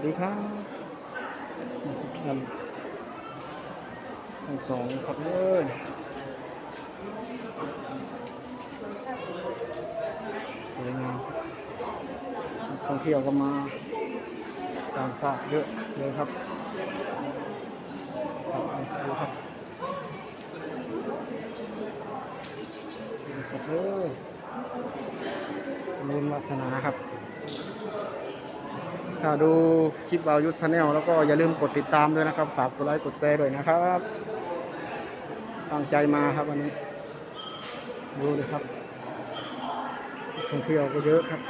วัสดีครับทุกท่านทั้งสองครับเลยสวยงามนักท่องเที่ยวก็มาต่างชาติเยอะเลยครับดูครับจัดเลยมูลวัสนาครับ ถ้าดูคลิปเรายุทธชาแนลแล้วก็อย่าลืมกดติดตามด้วยนะครับ ฝากกดไลค์กดแชร์ด้วยนะครับ ตั้งใจมาครับวันนี้ดูเลยครับท่องเที่ยวก็เยอะครับ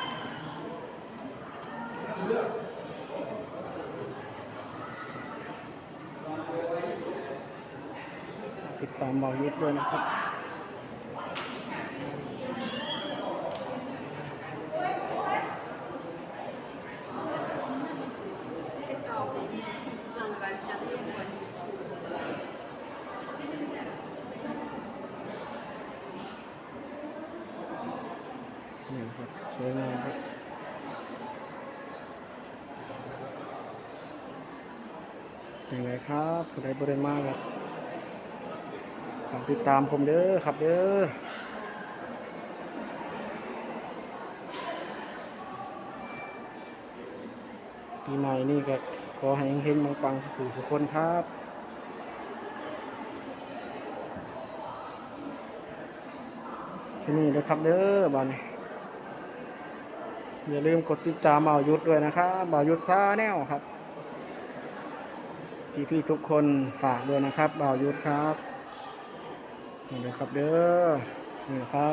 ติดตามเบายุทธด้วยนะครับ นี่ครับสวยงามครับยังไงครับผู้ใดบริมาครับฝากติดตามผมเด้อครับเด้อปีใหม่นี่ก็ขอให้เฮงปังสุขสุขคนครับที่นี่นะครับเด้อบ้านนี้ อย่าลืมกดติดตามบ่าวยุทธด้วยนะครับบ่าวยุทธซาแนลครับ พี่พี่ทุกคนฝากด้วยนะครับบ่าวยุทธครับนี่นะครับเด้อนี่นะครับ